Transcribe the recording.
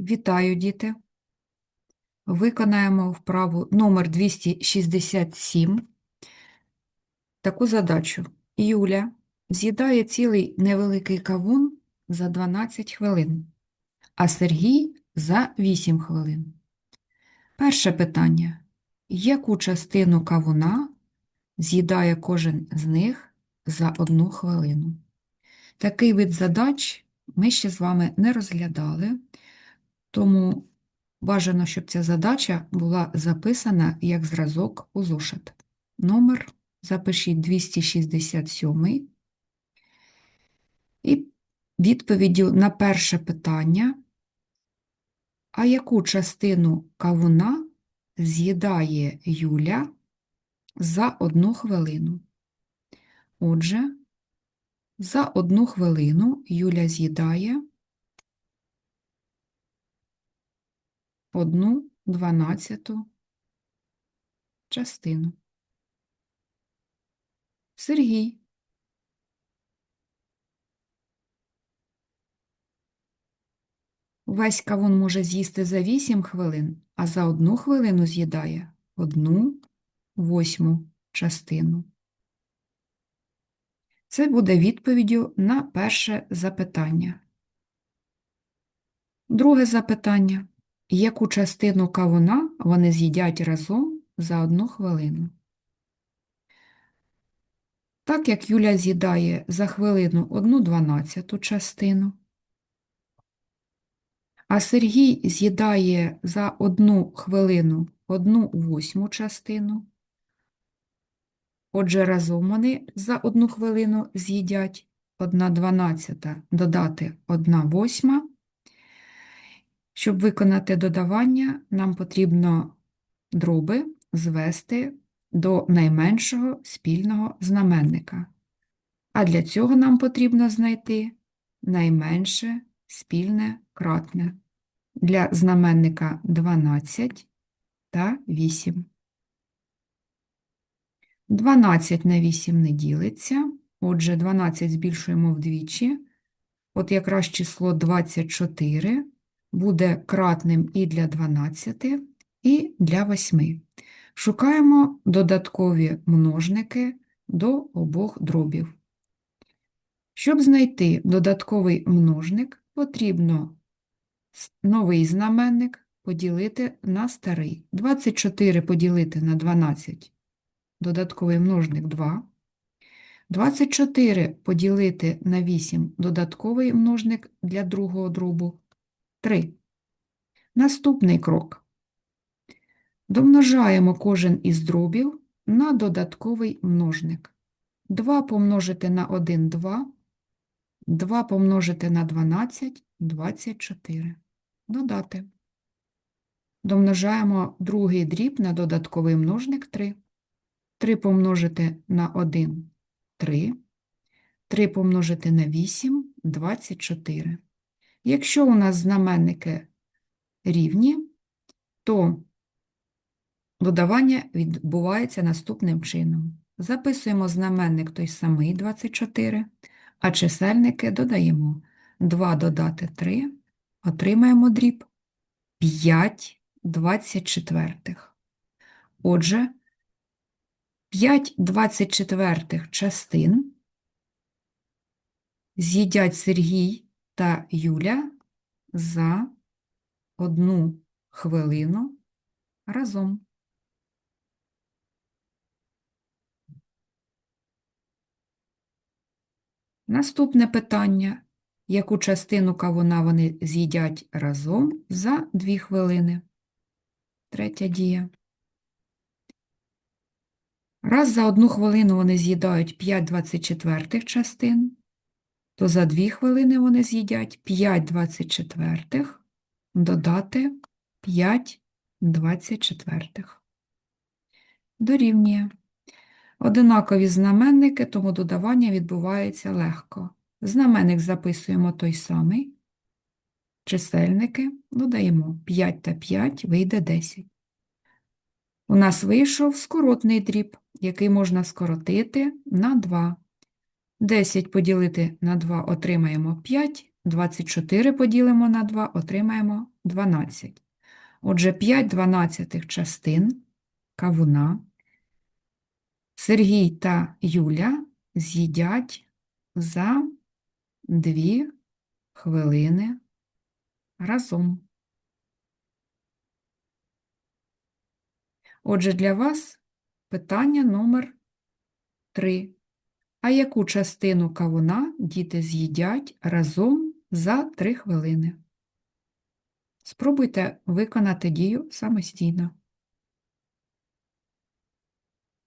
Вітаю, діти! Виконаємо вправу номер 267. Таку задачу. Юля з'їдає цілий невеликий кавун за 12 хвилин, а Сергій за 8 хвилин. Перше питання. Яку частину кавуна з'їдає кожен з них за одну хвилину? Такий вид задач ми ще з вами не розглядали, тому бажано, щоб ця задача була записана як зразок у зошит. Номер запишіть 267. І відповіддю на перше питання, а яку частину кавуна з'їдає Юля за одну хвилину? Отже, за одну хвилину Юля з'їдає одну дванадцяту частину. Сергій. Весь кавун може з'їсти за 8 хвилин, а за одну хвилину з'їдає одну восьму частину. Це буде відповіддю на перше запитання. Друге запитання. Яку частину кавуна вони з'їдять разом за одну хвилину? Так як Юля з'їдає за хвилину одну дванадцяту частину, а Сергій з'їдає за одну хвилину одну восьму частину, отже, разом вони за одну хвилину з'їдять одна дванадцята додати одна восьма. Щоб виконати додавання, нам потрібно дроби звести до найменшого спільного знаменника. А для цього нам потрібно знайти найменше спільне кратне для знаменника 12 та 8. 12 на 8 не ділиться, отже, 12 збільшуємо вдвічі. От якраз число 24 буде кратним і для 12, і для 8. Шукаємо додаткові множники до обох дробів. Щоб знайти додатковий множник, потрібно новий знаменник поділити на старий. 24 поділити на 12, додатковий множник 2. 24 поділити на 8, додатковий множник для другого дробу 3. Наступний крок. Домножаємо кожен із дробів на додатковий множник. 2 помножити на 1 – 2, 2 помножити на 12 – 24. Додати. Домножаємо другий дріб на додатковий множник 3. 3 помножити на 1 – 3. 3 помножити на 8 – 24. Якщо у нас знаменники рівні, то додавання відбувається наступним чином. Записуємо знаменник той самий 24, а чисельники додаємо 2 додати 3, отримаємо дріб 5 24. Отже, 5 24 частин з'їдять Сергій та Юля за одну хвилину разом. Наступне питання. Яку частину кавуна вони з'їдять разом за дві хвилини? Третя дія. Раз за одну хвилину вони з'їдають 5 24 частин, то за 2 хвилини вони з'їдять 5 24 додати 5 24. Дорівнює. Одинакові знаменники, тому додавання відбувається легко. Знаменник записуємо той самий. Чисельники додаємо 5 та 5, вийде 10. У нас вийшов скоротний дріб, який можна скоротити на 2. 10 поділити на 2 отримаємо 5, 24 поділимо на 2, отримаємо 12. Отже, 5 дванадцятих частин кавуна Сергій та Юля з'їдять за 2 хвилини разом. Отже, для вас питання номер 3. А яку частину кавуна діти з'їдять разом за 3 хвилини? Спробуйте виконати дію самостійно.